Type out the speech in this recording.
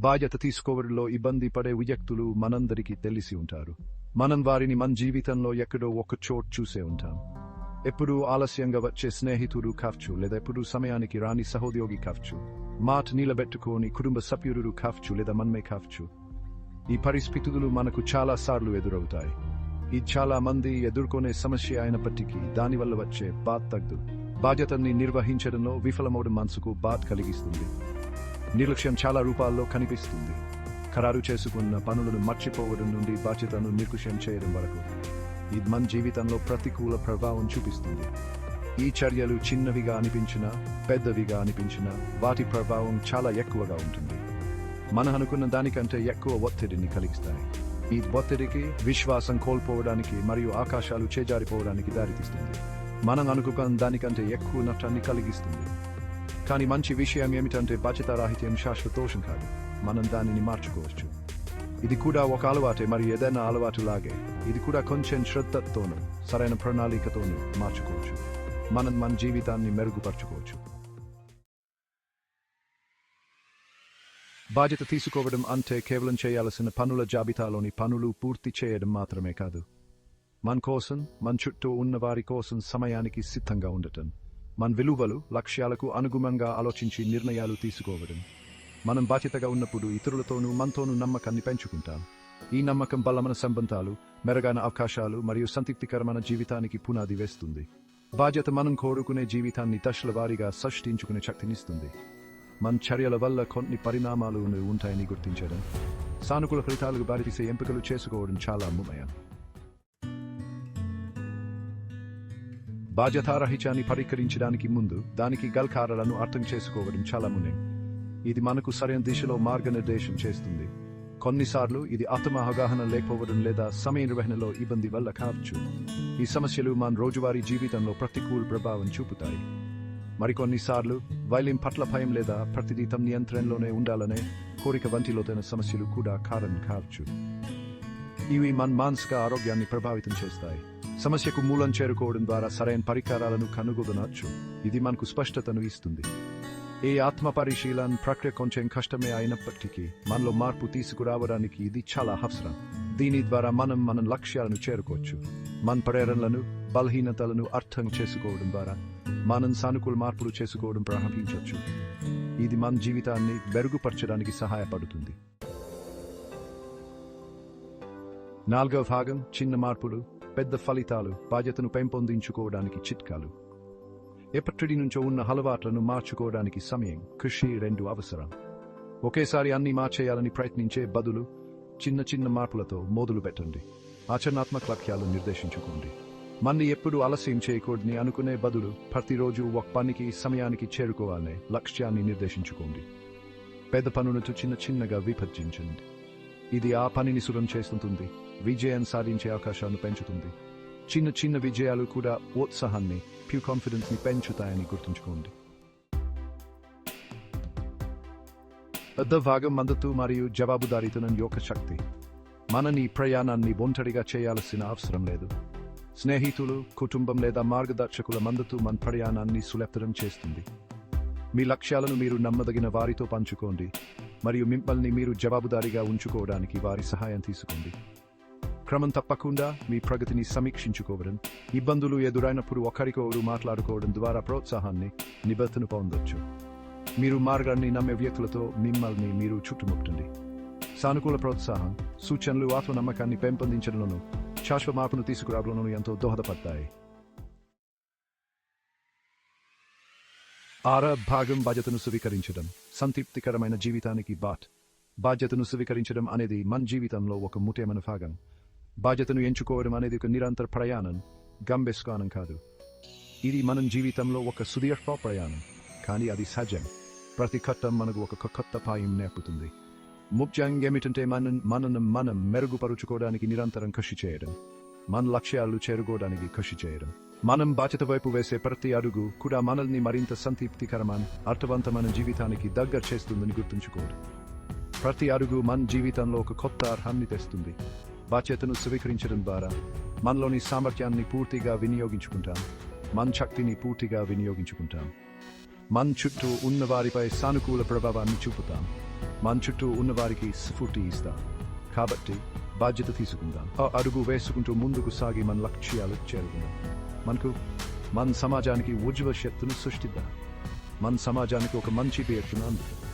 బాధ్యత తీసుకోవడంలో ఇబ్బంది పడే వ్యక్తులు మనందరికీ తెలిసి ఉంటారు. మనం వారిని మన జీవితంలో ఎక్కడో ఒక చోట్ చూసే ఉంటాం. ఎప్పుడు ఆలస్యంగా వచ్చే స్నేహితుడు కావచ్చు లేదా ఎప్పుడు సమయానికి రాని సహోద్యోగి కావచ్చు మాట నిలబెట్టుకోని కుటుంబ సభ్యుడు కావచ్చు లేదా మనమే కావచ్చు ఈ పరిస్థితులు మనకు చాలా సార్లు ఎదురవుతాయి. ఇది చాలా మంది ఎదుర్కొనే సమస్య అయినప్పటికీ దానివల్ల వచ్చే బాధ తగ్గు. బాధ్యతని నిర్వహించడంలో విఫలమవడం మనసుకు బాధ కలిగిస్తుంది. నిర్లక్ష్యం చాలా రూపాల్లో కనిపిస్తుంది. ఖరారు చేసుకున్న పనులను మర్చిపోవడం నుండి బాధ్యతను నిర్లక్ష్యం చేయడం వరకు ఇది మన జీవితంలో ప్రతికూల ప్రభావం చూపిస్తుంది. ఈ చర్యలు చిన్నవిగా అనిపించినా పెద్దవిగా అనిపించినా వాటి ప్రభావం చాలా ఎక్కువగా ఉంటుంది. మనం అనుకున్న దానికంటే ఎక్కువ ఒత్తిడిని కలిగిస్తాయి. ఈ ఒత్తిడికి విశ్వాసం కోల్పోవడానికి మరియు ఆకాశాలు చేజారిపోవడానికి దారితీస్తుంది. మనం అనుకున్న దానికంటే ఎక్కువ నష్టాన్ని కలిగిస్తుంది. కానీ మంచి విషయం ఏమిటంటే బాధ్యతారాహిత్యం శాశ్వతోషం కాదు. మనం దానిని మార్చుకోవచ్చు. ఇది కూడా ఒక అలవాటే మరి ఏదైనా అలవాటు లాగే. ఇది కూడా కొంచెం శ్రద్ధతోనూ సరైన ప్రణాళికతోనూ మార్చుకోవచ్చు. మనం మన జీవితాన్ని మెరుగుపరచుకోవచ్చు. బాధ్యత తీసుకోవడం అంటే కేవలం చేయాల్సిన పనుల జాబితాలోని పనులు పూర్తి చేయడం మాత్రమే కాదు. మన కోసం మన చుట్టూ ఉన్న వారి కోసం సమయానికి సిద్ధంగా ఉండటం. మన విలువలు లక్ష్యాలకు అనుగుణంగా ఆలోచించి నిర్ణయాలు తీసుకోవడం. మనం బాధ్యతగా ఉన్నప్పుడు ఇతరులతోనూ మనతోనూ నమ్మకాన్ని పెంచుకుంటాం. ఈ నమ్మకం బలమైన సంబంధాలు మెరుగైన అవకాశాలు మరియు సంతృప్తికరమైన జీవితానికి పునాది వేస్తుంది. బాధ్యత మనం కోరుకునే జీవితాన్ని దశల వారీగా సృష్టించుకునే శక్తినిస్తుంది మన చర్యల వల్ల కొన్ని పరిణామాలు ఉంటాయని గుర్తించడం సానుకూల ఫలితాలకు బారితీసే ఎంపికలు చేసుకోవడం చాలా ముఖ్యం బాధ్యతారహిత్యాన్ని పరికరించడానికి ముందు దానికి గల్కారాలను అర్థం చేసుకోవడం చాలా ముఖ్యం. ఇది మనకు సరైన దిశలో మార్గనిర్దేశం చేస్తుంది. కొన్నిసార్లు ఇది ఆత్మ అవగాహన లేకపోవడం లేదా సమయ నిర్వహణలో ఇబ్బంది వల్ల కావచ్చు. ఈ సమస్యలు మన రోజువారీ జీవితంలో ప్రతికూల ప్రభావం చూపుతాయి. మరికొన్నిసార్లు వైలిం పట్ల భయం లేదా ప్రతిదీతం నియంత్రణలోనే ఉండాలనే కోరిక వంటిలోతైన సమస్యలు కూడా కారణం కావచ్చు. ఇవి మన మానసిక ఆరోగ్యాన్ని ప్రభావితం చేస్తాయి. సమస్యకు మూలం చేరుకోవడం ద్వారా సరైన పరికరాలను కనుగొనవచ్చు ఇది మనకు స్పష్టతను ఇస్తుంది. ఈ ఆత్మ పరిశీలన ప్రక్రియ కొంచెం కష్టమే అయినప్పటికీ మనలో మార్పు తీసుకురావడానికి ఇది చాలా అవసరం. దీని ద్వారా మనం మన లక్ష్యాలను చేరుకోవచ్చు. మన ప్రేరణలను బలహీనతలను అర్థం చేసుకోవడం ద్వారా మనం సానుకూల మార్పులు చేసుకోవడం ప్రారంభించవచ్చు ఇది మన జీవితాన్ని మెరుగుపరచడానికి సహాయపడుతుంది. నాలుగవ భాగం చిన్న మార్పులు. పెద్ద ఫలితాలు బాధ్యతను పెంపొందించుకోవడానికి చిట్కాలు. ఎప్పటి నుంచో ఉన్న అలవాట్లను మార్చుకోవడానికి సమయం కృషి రెండు అవసరం. ఒకేసారి అన్ని మార్చేయాలని ప్రయత్నించే బదులు చిన్న చిన్న మార్పులతో మొదలు పెట్టండి. ఆచరణాత్మక లక్ష్యాలు నిర్దేశించుకోండి. మన్ని ఎప్పుడు ఆలస్యం చేయకూడదని అనుకునే బదులు ప్రతిరోజు ఒక పనికి సమయానికి చేరుకోవాలనే లక్ష్యాన్ని నిర్దేశించుకోండి. పెద్ద పనులతో చిన్న చిన్నగా విభజించండి. ఇది ఆ పనిని సురం చేస్తుంటుంది. విజయం సాధించే అవకాశాలను పెంచుతుంది. చిన్న చిన్న విజయాలు కూడా ఉత్సాహాన్ని ప్యూ కాన్ఫిడెన్స్ని పెంచుతాయని గుర్తుంచుకోండి. పెద్ద భాగం మద్దతు మరియు జవాబుదారీతనం యొక్క శక్తి. మనని ప్రయాణాన్ని ఒంటరిగా చేయాల్సిన అవసరం లేదు. స్నేహితులు కుటుంబం లేదా మార్గదర్శకుల మద్దతు మన ప్రయాణాన్ని సులభతరం చేస్తుంది. మీ లక్ష్యాలను మీరు నమ్మదగిన వారితో పంచుకోండి. మరియు మిమ్మల్ని మీరు జవాబుదారీగా ఉంచుకోవడానికి వారి సహాయం తీసుకోండి. క్రమం తప్పకుండా మీ ప్రగతిని సమీక్షించుకోవడం ఇబ్బందులు ఎదురైనప్పుడు ఒకరికొకరు మాట్లాడుకోవడం ద్వారా ప్రోత్సాహాన్ని నిబద్ధను పొందొచ్చు. మీరు మార్గాన్ని నమ్మే వ్యక్తులతో మిమ్మల్ని మీరు చుట్టుముట్టండి. సానుకూల ప్రోత్సాహం సూచనలు ఆత్మనమ్మకాన్ని పెంపొందించడంలోనూ శాశ్వత మార్పును తీసుకురావడంలోనూ ఎంతో దోహదపడతాయి. ఆర భాగం బాధ్యతను స్వీకరించడం సంతృప్తికరమైన జీవితానికి బాట్. బాధ్యతను స్వీకరించడం అనేది మన జీవితంలో ఒక ముఖ్యమైన భాగం. బాధ్యతను ఎంచుకోవడం అనేది ఒక నిరంతర ప్రయాణం గంబెస్కానం కాదు. ఇది మనం జీవితంలో ఒక సుదీర్ఘ ప్రయాణం కానీ అది సహజం. ప్రతి కట్టం మనకు ఒక కొత్త పాయం నేర్పుతుంది. ముఖ్యంగా ఏమిటంటే మనం మనం మనం మెరుగుపరుచుకోవడానికి నిరంతరం కృషి చేయడం మన లక్ష్యాలు చేరుకోవడానికి కృషి చేయడం. మనం బాధ్యత వైపు వేసే ప్రతి అడుగు కూడా మనల్ని మరింత సంతృప్తికరమైన అర్థవంతమైన జీవితానికి దగ్గర చేస్తుందని గుర్తుంచుకోండి. ప్రతి అడుగు మన జీవితంలో ఒక కొత్త అర్హాన్ని తెస్తుంది. బాధ్యతను స్వీకరించడం ద్వారా మనలోని సామర్థ్యాన్ని పూర్తిగా వినియోగించుకుంటాం. మన శక్తిని పూర్తిగా వినియోగించుకుంటాం. మన చుట్టూ ఉన్న వారిపై సానుకూల ప్రభావాన్ని చూపుతాం. మన చుట్టూ ఉన్నవారికి స్ఫూర్తి ఇస్తాం. కాబట్టి బాధ్యత తీసుకుందాం. ఆ అడుగు వేసుకుంటూ ముందుకు సాగి మన లక్ష్యాలు చేరుకుందాం. మనకు మన సమాజానికి ఉజ్వల శక్తును సృష్టిద్దాం. మన సమాజానికి ఒక మంచి పేరును అందుకు